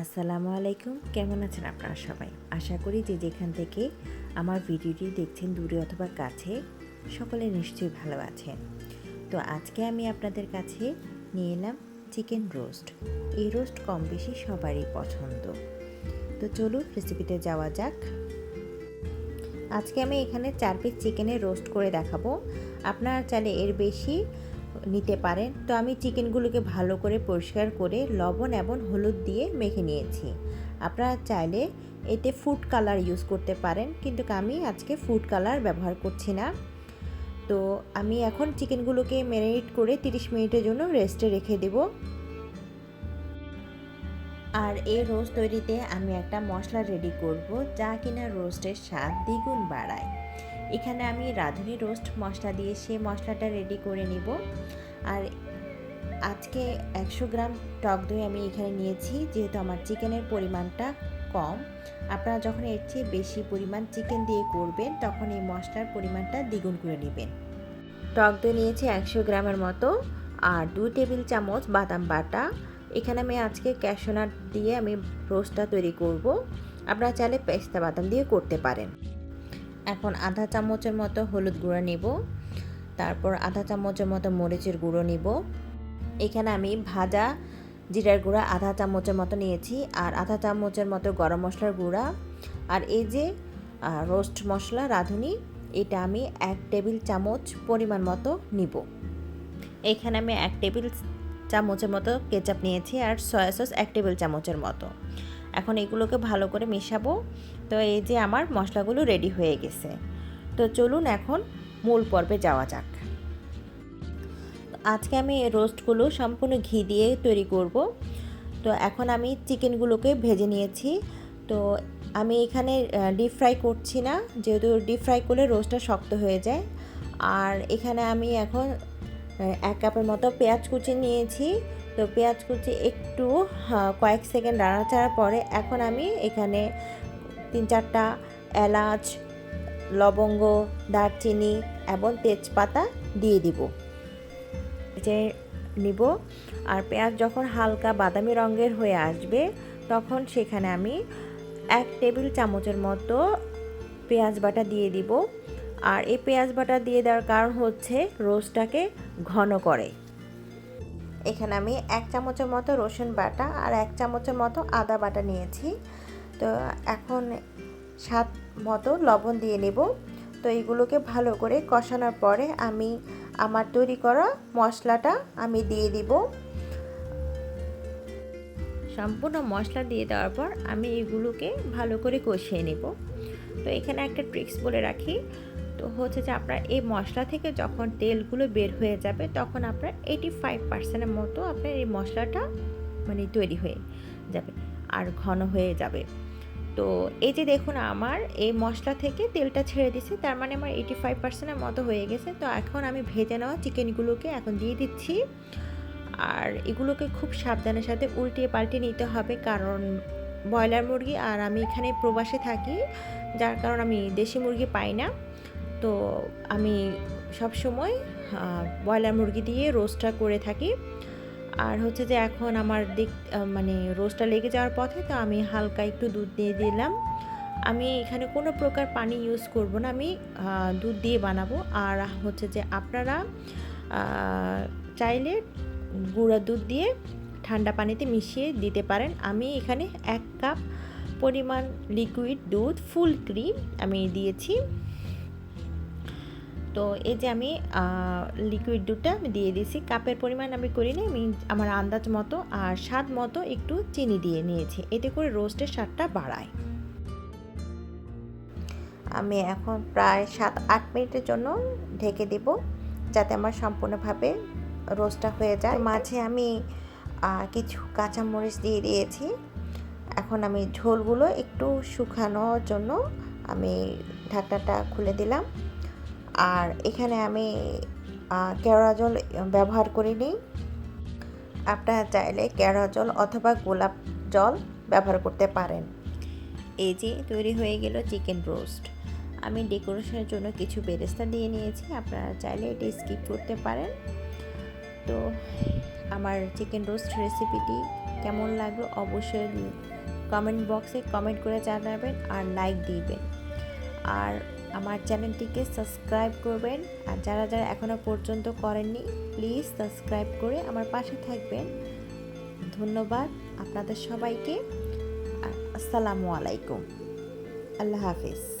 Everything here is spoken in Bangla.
আসসালামু আলাইকুম। কেমন আছেন আপনারা সবাই? আশা করি যে যেখান থেকে আমার ভিডিওটি দেখছেন দূরে অথবা কাছে, সকলে নিশ্চয়ই ভালো আছেন। তো আজকে আমি আপনাদের কাছে নিয়ে এলাম চিকেন রোস্ট। এই রোস্ট কম বেশি সবারই পছন্দ। তো চলুন রেসিপিতে যাওয়া যাক। আজকে আমি এখানে চার পিস চিকেনের রোস্ট করে দেখাবো। আপনারা চাইলে এর বেশি নিতে পারেন। তো আমি চিকেনগুলোকে ভালো করে পরিষ্কার করে লবণ এবং হলুদ দিয়ে মেখে নিয়েছি। আপনারা চাইলে এতে ফুড কালার ইউজ করতে পারেন, কিন্তু আমি আজকে ফুড কালার ব্যবহার করছি না। তো আমি এখন চিকেনগুলোকে ম্যারিনেট করে 30 মিনিটের জন্য রেস্টে রেখে দেব। আর এই রোস্ট তৈরিতে আমি একটা মশলা রেডি করব, যা কিনা রোস্টের স্বাদ দ্বিগুণ বাড়ায়। এখানে আমি রাঁধুনি রোস্ট মশলা দিয়ে সে মশলাটা রেডি করে নিব। আর আজকে একশো গ্রাম টক দই আমি এখানে নিয়েছি, যেহেতু আমার চিকেনের পরিমাণটা কম। আপনারা যখন এর চেয়ে বেশি পরিমাণ চিকেন দিয়ে করবেন, তখন এই মশলার পরিমাণটা দ্বিগুণ করে নেবেন। টক দই নিয়েছি একশো গ্রামের মতো, আর দু টেবিল চামচ বাদাম বাটা। এখানে আমি আজকে ক্যাশোনাট দিয়ে আমি রোস্টটা তৈরি করব। আপনারা চাইলে পেস্তা বাদাম দিয়ে করতে পারেন। এখন আধা চামচের মতো হলুদ গুঁড়ো নিব। তারপর আধা চামচের মতো মরিচের গুঁড়ো নিব। এখানে আমি ভাজা জিরার গুঁড়া আধা চামচের মতো নিয়েছি আর আধা চামচের মতো গরম মশলার গুঁড়া। আর এই যে রোস্ট মশলা রাঁধুনি, এটা আমি এক টেবিল চামচ পরিমাণ মতো নিব। এখানে আমি এক টেবিল চামচের মতো কেচাপ নিয়েছি আর সয়া সস এক টেবিল চামচের মতো। এখন এগুলোকে ভালো করে মেশাবো। তো এই যে আমার মশলাগুলো রেডি হয়ে গেছে। তো চলুন এখন মূল পর্বে যাওয়া যাক। আজকে আমি রোস্টগুলো সম্পূর্ণ ঘি দিয়ে তৈরি করব। তো এখন আমি চিকেনগুলোকে ভেজে নিয়েছি। তো আমি এখানে ডিপ ফ্রাই করছি না, যেহেতু ডিপ ফ্রাই করলে রোস্টটা শক্ত হয়ে যায়। আর এখানে আমি এখন এক কাপের মতো পেঁয়াজ কুচি নিয়েছি। তো পেঁয়াজ কুচি একটু কয়েক সেকেন্ড নাড়াচাড়ার পরে এখন আমি এখানে তিন চারটা এলাচ, লবঙ্গ, দারচিনি এবং তেজপাতা দিয়ে দিব। যে নিব। আর পেঁয়াজ যখন হালকা বাদামি রঙের হয়ে আসবে, তখন সেখানে আমি এক টেবিল চামচের মতো পেঁয়াজ বাটা দিয়ে দিব। আর এই পেঁয়াজ বাটা দিয়ে দেওয়ার কারণ হচ্ছে রোস্টটাকে ঘন করে। এখানে আমি এক চামচের মতো রসুন বাটা আর এক চামচের মতো আদা বাটা নিয়েছি। তো এখন স্বাদ মতো লবণ দিয়ে নেব। তো এইগুলোকে ভালো করে কষানোর পরে আমি আমার তৈরি করা মশলাটা আমি দিয়ে দিব। সম্পূর্ণ মশলা দিয়ে দেওয়ার পর আমি এগুলোকে ভালো করে কষিয়ে নেব। তো এখানে একটা ট্রিক্স বলে রাখি। তো হচ্ছে যে আপনার এই মশলা থেকে যখন তেলগুলো বের হয়ে যাবে, তখন আপনার এইটি ফাইভ পার্সেন্টের মতো আপনার এই মশলাটা মানে তৈরি হয়ে যাবে আর ঘন হয়ে যাবে। তো এই যে দেখুন আমার এই মশলা থেকে তেলটা ছেড়ে দিছে তার মানে আমার এইটি ফাইভ পার্সেন্টের মতো হয়ে গেছে। তো এখন আমি ভেজে নেওয়া চিকেনগুলোকে এখন দিয়ে দিচ্ছি। আর এগুলোকে খুব সাবধানের সাথে উল্টিয়ে পাল্টিয়ে নিতে হবে, কারণ ব্রয়লার মুরগি আর আমি এখানে প্রবাসে থাকি, যার কারণ আমি দেশি মুরগি পাই না। তো আমি সব সময় ব্রয়লার মুরগি দিয়ে রোস্টটা করে থাকি। আর হচ্ছে যে এখন আমার দিক মানে রোস্টটা লেগে যাওয়ার পথে তো আমি হালকা একটু দুধ দিয়ে দিলাম। আমি এখানে কোনো প্রকার পানি ইউজ করব না, আমি দুধ দিয়ে বানাবো। আর হচ্ছে যে আপনারা চাইলে গুঁড়া দুধ দিয়ে ঠান্ডা পানিতে মিশিয়ে দিতে পারেন। আমি এখানে এক কাপ পরিমাণ লিকুইড দুধ ফুল ক্রিম আমি দিয়েছি। তো এই যে আমি লিকুইড দুধটা আমি দিয়ে দিয়েছি। কাপের পরিমাণ আমি করিনি, আমি আমার আন্দাজ মতো আর স্বাদ মতো একটু চিনি দিয়ে নিয়েছি। এতে করে রোস্টের স্বাদটা বাড়ায়। আমি এখন প্রায় সাত, আট মিনিটের জন্য ঢেকে দেব, যাতে আমার সম্পূর্ণভাবে রোস্টটা হয়ে যায়। মাঝে আমি কিছু কাঁচামরিচ দিয়ে দিয়েছি। এখন আমি ঝোলগুলো একটু শুকানোর জন্য আমি ঢাকনাটা খুলে দিলাম। আর এখানে আমি কেওড়া জল ব্যবহার করিনি। আপনারা চাইলে কেওড়া জল অথবা গোলাপ জল ব্যবহার করতে পারেন। এই যে তৈরি হয়ে গেল চিকেন রোস্ট। আমি ডেকোরেশনের জন্য কিছু বেরেস্তা দিয়ে নিয়েছি, আপনারা চাইলে এটি স্কিপ করতে পারেন। তো আমার চিকেন রোস্ট রেসিপিটি কেমন লাগল অবশ্যই কমেন্ট বক্সে কমেন্ট করে জানাবেন আর লাইক দিবেন। আর আমার চ্যানেলটিকে সাবস্ক্রাইব করবেন। আর যারা যারা এখনও পর্যন্ত করেননি, প্লিজ সাবস্ক্রাইব করে আমার পাশে থাকবেন। ধন্যবাদ আপনাদের সবাইকে। আসসালামু আলাইকুম। আল্লাহ হাফিজ।